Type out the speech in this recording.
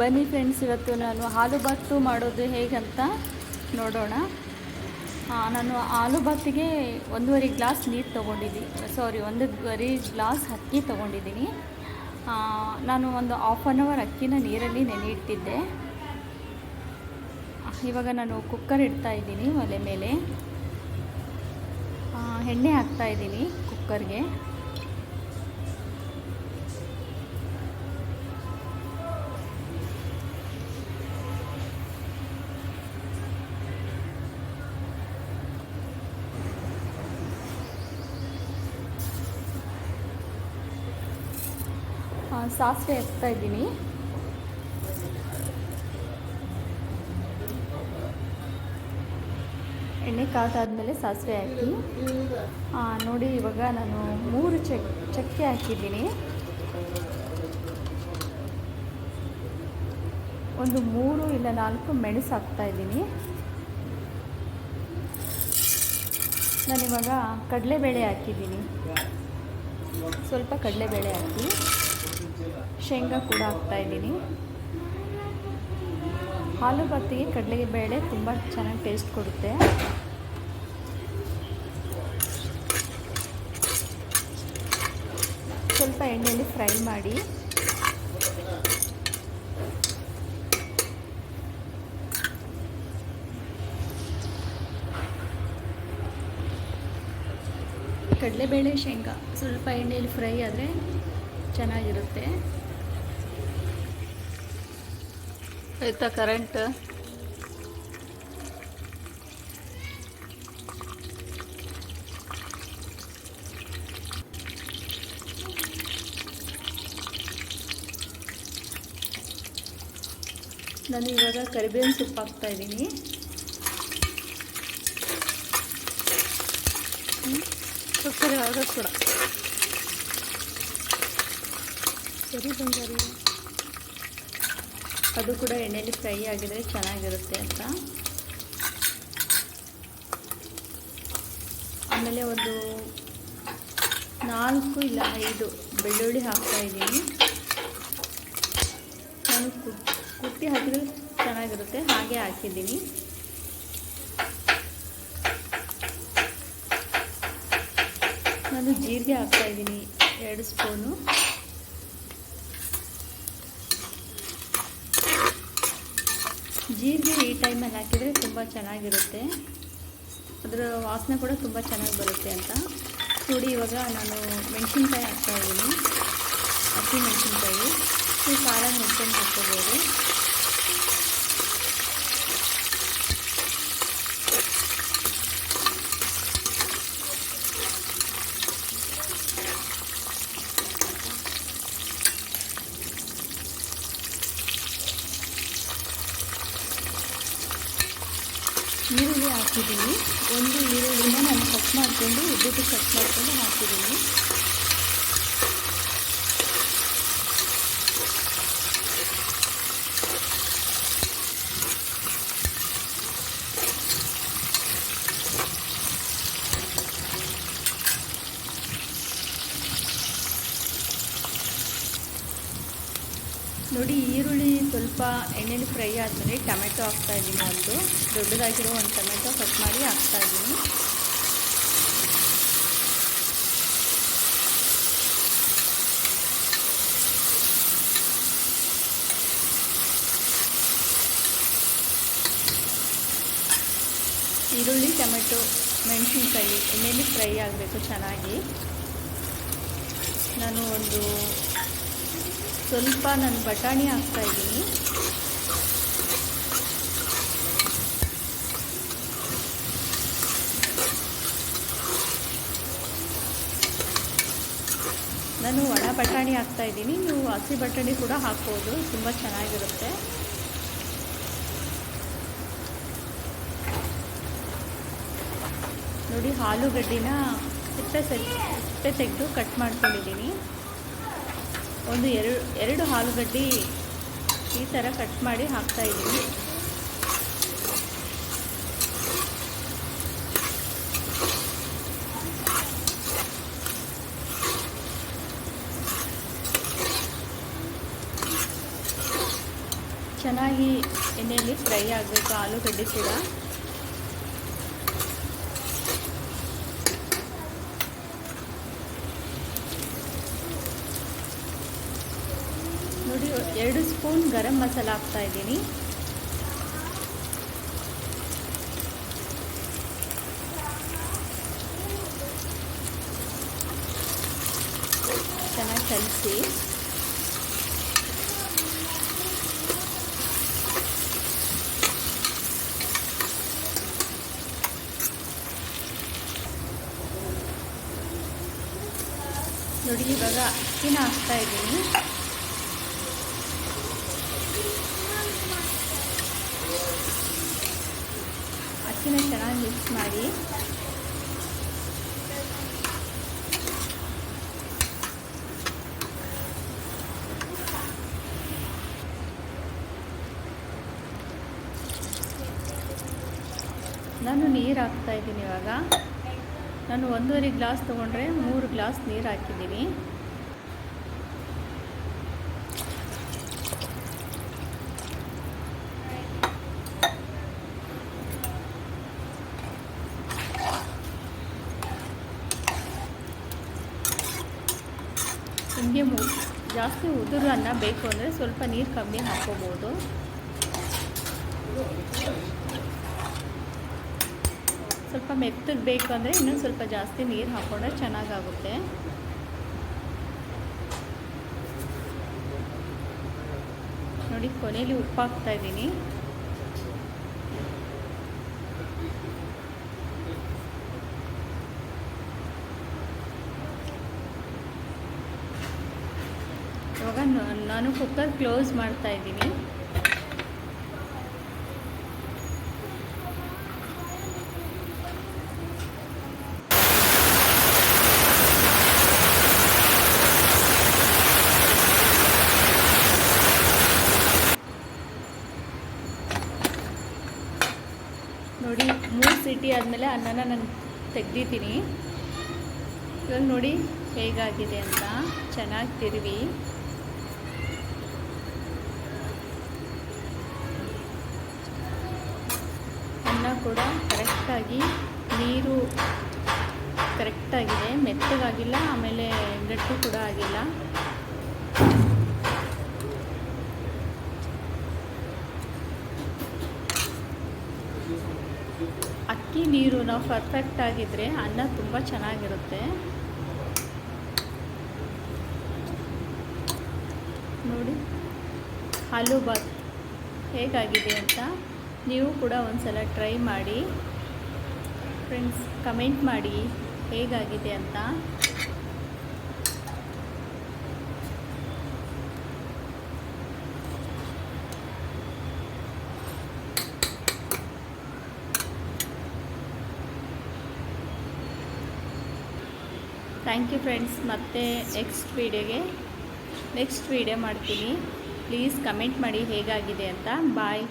ಬನ್ನಿ ಫ್ರೆಂಡ್ಸ್ ಇವತ್ತು ನಾನು ಬಾತು ಮಾಡೋದು ಹೇಗಂತ ನೋಡೋಣ. ನಾನು ಆಲು ಒಂದೂವರೆ ಗ್ಲಾಸ್ ನೀರು ತೊಗೊಂಡಿದ್ದೀನಿ ಸಾರಿ ಒಂದೂವರೆ ಗ್ಲಾಸ್ ಅಕ್ಕಿ ತೊಗೊಂಡಿದ್ದೀನಿ. ನಾನು ಒಂದು ಹಾಫ್ ಆನ್ ಅವರ್ ಅಕ್ಕಿನ ನೀರಲ್ಲಿ ನೆನೆ ಇಟ್ಟಿದ್ದೆ ಇವಾಗ ನಾನು ಕುಕ್ಕರ್ ಇಡ್ತಾ ಇದ್ದೀನಿ ಒಲೆ ಮೇಲೆ. ಎಣ್ಣೆ ಹಾಕ್ತಾ ಇದ್ದೀನಿ ಕುಕ್ಕರ್ಗೆ ಸಾಸಿವೆ ಹಾಕ್ತಾ ಇದ್ದೀನಿ. ಎಣ್ಣೆ ಕಾದಾದಮೇಲೆ ಸಾಸಿವೆ ಹಾಕಿ. ನೋಡಿ, ಇವಾಗ ನಾನು ಮೂರು ಚಕ್, ಚಕ್ಕೆ ಹಾಕಿದ್ದೀನಿ. ಒಂದು ಮೂರು ಇಲ್ಲ ನಾಲ್ಕು ಮೆಣಸು ಹಾಕ್ತಾ ಇದ್ದೀನಿ. ನಾನಿವಾಗ ಕಡಲೆಬೇಳೆ ಹಾಕಿದ್ದೀನಿ. ಸ್ವಲ್ಪ ಕಡಲೆಬೇಳೆ ಹಾಕಿ. ಶೇಂಗಾ ಕೂಡ ಹಾಕ್ತಾ ಇದ್ದೀನಿ. ಹಾಲು ಬತ್ತಿಗೆ ಕಡಲೆಬೇಳೆ ತುಂಬ ಚೆನ್ನಾಗಿ ಟೇಸ್ಟ್ ಕೊಡುತ್ತೆ. ಸ್ವಲ್ಪ ಎಣ್ಣೆಯಲ್ಲಿ ಫ್ರೈ ಮಾಡಿ. ಕಡಲೆಬೇಳೆ, ಶೇಂಗಾ ಸ್ವಲ್ಪ ಎಣ್ಣೆಯಲ್ಲಿ ಫ್ರೈ ಆದರೆ ಚೆನ್ನಾಗಿರುತ್ತೆ. ಆಯ್ತಾ ಕರೆಂಟ್ ನಾನು ಇವಾಗ ಕರಿಬೇವಿನ ಸೊಪ್ಪು ಹಾಕ್ತಾ ಇದ್ದೀನಿ. ಸಕ್ಕರೆ ಆಗೋದು ಕೂಡ. ಸರಿ ಬಂಗಾರಿ. ಅದು ಕೂಡ ಎಣ್ಣೆಯಲ್ಲಿ ಫ್ರೈ ಆಗಿದ್ರೆ ಚೆನ್ನಾಗಿರುತ್ತೆ ಅಂತ. ಆಮೇಲೆ ಒಂದು ನಾಲ್ಕು ಇಲ್ಲ ಐದು ಬೆಳ್ಳುಳ್ಳಿ ಹಾಕ್ತಾ ಇದ್ದೀನಿ. ನಾನು ಕುಟ್- ಕುಟ್ಟಿ ಹಾಕಿದ್ರೆ ಚೆನ್ನಾಗಿರುತ್ತೆ, ಹಾಗೆ ಹಾಕಿದ್ದೀನಿ. ನಾನು ಜೀರಿಗೆ ಹಾಕ್ತಾ ಇದ್ದೀನಿ, ಎರಡು ಸ್ಪೂನು. ಜೀರಿಗೆ ಈ ಟೈಮಲ್ಲಿ ಹಾಕಿದರೆ ತುಂಬ ಚೆನ್ನಾಗಿರುತ್ತೆ. ಅದರ ವಾಸನೆ ಕೂಡ ತುಂಬ ಚೆನ್ನಾಗಿ ಬರುತ್ತೆ ಅಂತ. ನೋಡಿ, ಇವಾಗ ನಾನು ಮೆಣಸಿನ್ಕಾಯಿ ಹಾಕ್ತಾ ಇದ್ದೀನಿ. ಹಸಿ ಮೆಣಸಿನ್ಕಾಯಿ. ಈ ಖಾರ ಮೆಣಸಿನ ಹಾಕ್ಕೋಬೋದು ಈರುಳ್ಳಿ ಹಾಕಿದ್ದೀನಿ. ಒಂದು ಈರುಳ್ಳಿನ ನಾನು ಕಟ್ ಮಾಡಿಕೊಂಡು ಉದ್ದಕ್ಕೆ ಕಟ್ ಮಾಡಿಕೊಂಡು ಹಾಕಿದ್ದೀನಿ. ನೋಡಿ, ಈರುಳ್ಳಿ ಸ್ವಲ್ಪ ಎಣ್ಣೆಲಿ ಫ್ರೈ ಆದಮೇಲೆ ಟೊಮೆಟೊ ಹಾಕ್ತಾ ಇದ್ದೀನಿ ಒಂದು. ದೊಡ್ಡದಾಗಿರೋ ಒಂದು ಟೊಮೆಟೊ ಕಟ್ ಮಾಡಿ ಹಾಕ್ತಾ ಇದ್ದೀನಿ. ಈರುಳ್ಳಿ, ಟೊಮೆಟೊ, ಮೆಣಸಿನ್ಕಾಯಿ ಎಣ್ಣೆಲಿ ಫ್ರೈ ಆಗಬೇಕು ಚೆನ್ನಾಗಿ. ನಾನು ಒಂದು ಸ್ವಲ್ಪ ನಾನು ಬಟಾಣಿ ಹಾಕ್ತಾ ಇದ್ದೀನಿ. ನಾನು ಒಣ ಬಟಾಣಿ ಹಾಕ್ತಾ ಇದ್ದೀನಿ. ನೀವು ಹಸಿ ಬಟಾಣಿ ಕೂಡ ಹಾಕ್ಬೋದು. ತುಂಬ ಚೆನ್ನಾಗಿರುತ್ತೆ. ನೋಡಿ ಆಲೂಗಡ್ಡಿನ ಸಿಪ್ಪೆ ಸಿಪ್ಪೆ ತೆಗೆದು ಕಟ್ ಮಾಡ್ಕೊಂಡಿದ್ದೀನಿ. ಒಂದು ಎರಡು ಎರಡು ಆಲೂಗಡ್ಡೆ ಈ ಥರ ಕಟ್ ಮಾಡಿ ಹಾಕ್ತಾ ಇದ್ದೀನಿ. ಚೆನ್ನಾಗಿ ಎಣ್ಣೆಯಲ್ಲಿ ಫ್ರೈ ಆಗಬೇಕು, ಆಲೂಗಡ್ಡೆ ಕೂಡ ನೋಡಿ ಎರಡು ಸ್ಪೂನ್ ಗರಂ ಮಸಾಲ ಹಾಕ್ತಾ ಇದ್ದೀನಿ. ಚೆನ್ನಾಗಿ ಕಲಿಸಿ. ನೋಡಿ ಇವಾಗ ಅಕ್ಕಿನ ಹಾಕ್ತಾ ಇದ್ದೀನಿ. ಅಕ್ಕಿನ ಚೆನ್ನಾಗಿ ಮಿಕ್ಸ್ ಮಾಡಿ. ನಾನು ನೀರು ಹಾಕ್ತಾಯಿದ್ದೀನಿ ಇವಾಗ. ನಾನು ಒಂದೂವರೆ ಗ್ಲಾಸ್ ತೊಗೊಂಡ್ರೆ ಮೂರು ಗ್ಲಾಸ್ ನೀರು ಹಾಕಿದ್ದೀನಿ. ನಿಮಗೆ ಜಾಸ್ತಿ ಉದುರು ಅನ್ನ ಬೇಕು ಅಂದರೆ ಸ್ವಲ್ಪ ನೀರು ಕಮ್ಮಿ ಹಾಕ್ಕೋಬೋದು. ಸ್ವಲ್ಪ ಮೆತ್ತಗೆ ಬೇಕು ಅಂದರೆ ಇನ್ನೂ ಸ್ವಲ್ಪ ಜಾಸ್ತಿ ನೀರು ಹಾಕ್ಕೊಂಡ್ರೆ ಚೆನ್ನಾಗಾಗುತ್ತೆ. ನೋಡಿ ಕೊನೆಯಲ್ಲಿ ಉಪ್ಪು ಹಾಕ್ತಾ ಇದ್ದೀನಿ ಇವಾಗ ನ- ನಾನು ಕುಕ್ಕರ್ ಕ್ಲೋಸ್ ಮಾಡ್ತಾ ಇದ್ದೀನಿ. ನೋಡಿ, ಮೂರು ಸಿಟಿ ಆದಮೇಲೆ ಅನ್ನನ ನಾನು ತೆಗ್ದಿದ್ದೀನಿ. ಇವಾಗ ನೋಡಿ ಹೇಗಾಗಿದೆ ಅಂತ. ಚೆನ್ನಾಗಿ ತಿರುವಿ. ಕೂಡ ಕರೆಕ್ಟಾಗಿ ನೀರು ಕರೆಕ್ಟಾಗಿದೆ, ಮೆತ್ತಗಾಗಿಲ್ಲ, ಆಮೇಲೆ ಗಟ್ಟಿ ಕೂಡ ಆಗಿಲ್ಲ. ಅಕ್ಕಿ ನೀರು ನಾವು ಪರ್ಫೆಕ್ಟ್ ಆಗಿದ್ದರೆ ಅನ್ನ ತುಂಬ ಚೆನ್ನಾಗಿರುತ್ತೆ. ನೋಡಿ ಆಲೂ ಬಾತ್ ಹೇಗಾಗಿದೆ ಅಂತ. ನೀವು ಕೂಡ ಒಂದ್ಸಲ ಟ್ರೈ ಮಾಡಿ. ಫ್ರೆಂಡ್ಸ್ ಕಮೆಂಟ್ ಮಾಡಿ ಹೇಗಾಗಿದೆ ಅಂತ. ಥ್ಯಾಂಕ್ ಯು ಫ್ರೆಂಡ್ಸ್ ಮತ್ತೆ ನೆಕ್ಸ್ಟ್ ವೀಡಿಯೋಗೆ ನೆಕ್ಸ್ಟ್ ವೀಡಿಯೋ ಮಾಡ್ತೀನಿ. ಪ್ಲೀಸ್ ಕಮೆಂಟ್ ಮಾಡಿ ಹೇಗಾಗಿದೆ ಅಂತ. ಬಾಯ್